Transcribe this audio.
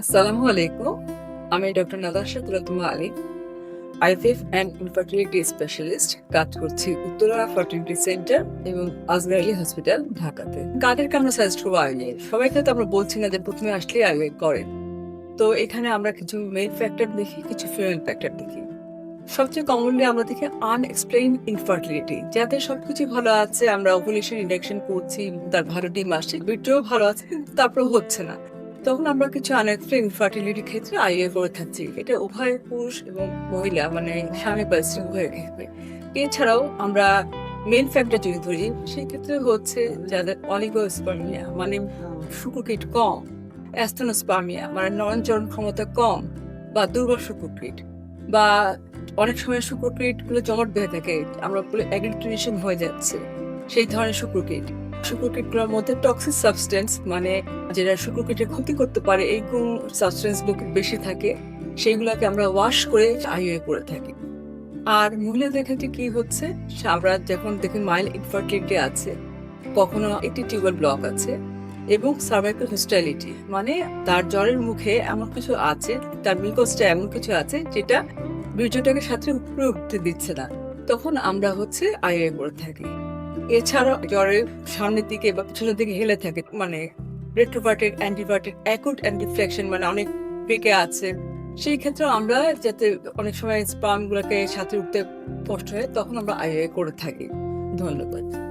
আসসালামু আলাইকুম। আমি doctor Nadasha Tulatuma Ali. IVF and infertility specialist কাজ করছি উত্তরা ফার্টিলিটি সেন্টার এবং আজগার হসপিটাল, ঢাকাতে। কাদের আমরা সাজেস্ট করব আইভিএফ সবাইকে তো আমরা বলছি না যে প্রথমে আসলে আইভিএফ করেন। তো এখানে আমরা কিছু মেল ফ্যাক্টর দেখি, কিছু ফিমেল ফ্যাক্টর দেখি। সবচেয়ে কমনলি আমরা দেখি আনএক্সপ্লেইন ইনফার্টিলিটি যাদের সবকিছু ভালো আছে, আমরা ওভুলেশন ইন্ডাকশন করছি, তার ভালো ডিম আসছে বিটও ভালো আছে তারপরে হচ্ছে না। তখন আমরা কিছু আনএক্সপ্লেইন ইনফার্টিলিটির ক্ষেত্রে আইএ করে থাকছি। এটা উভয় পুরুষ এবং মহিলা মানে স্বামী বা স্ত্রী উভয়ের ক্ষেত্রে। এছাড়াও আমরা মেন ফ্যাক্টর যদি ধরি, সেই ক্ষেত্রে হচ্ছে যাদের অলিগোস্পার্মিয়া মানে শুক্রকিট কম অ্যাস্টোনোস্পার্মিয়া মানে নরঞ্চরণ ক্ষমতা কম বা দুর্বল শুক্রকিট বা অনেক সময় শুক্রকিটগুলো জমাট বেঁধে থাকে, আমরা বলে অ্যাগ্রিটেশন হয়ে যাচ্ছে, সেই ধরনের শুক্রকিট শুক্রকিটগুলোর মধ্যে টক্সিক সাবস্টেন্স মানে যেটা শুক্রকিটের ক্ষতি করতে পারে এই কোন সাবস্টেন্সগুলো বেশি থাকে, সেইগুলোকে আমরা ওয়াশ করে আইওএ করে থাকি। আর মহিলাদের ক্ষেত্রে কি হচ্ছে, আমরা যখন দেখি মাইল ইনফার্টিলিটি আছে, কখনো একটি টিউবার ব্লক আছে, এবং সার্ভাইকাল হিস্টাইলিটি মানে তার জ্বরের মুখে এমন কিছু আছে, তার মিকোসটা এমন কিছু আছে, যেটা বীর্যটাকে সাথে উপরে উঠতে দিচ্ছে না। তখন আমরা হচ্ছে আইএ করে থাকি। এছাড়া জ্বরে সামনের দিকে বা পিছনের দিকে হেলে থাকে মানে রেট্রোভার্টেড অ্যান্টিভার্টেড অ্যাকুট অ্যান্টিফ্লেকশন মানে অনেক বেঁকে আছে। সেই ক্ষেত্রে আমরা যাতে অনেক সময় স্পামগুলোকে সাথে উঠতে কষ্ট হয়, তখন আমরা আয় করে থাকি। ধন্যবাদ।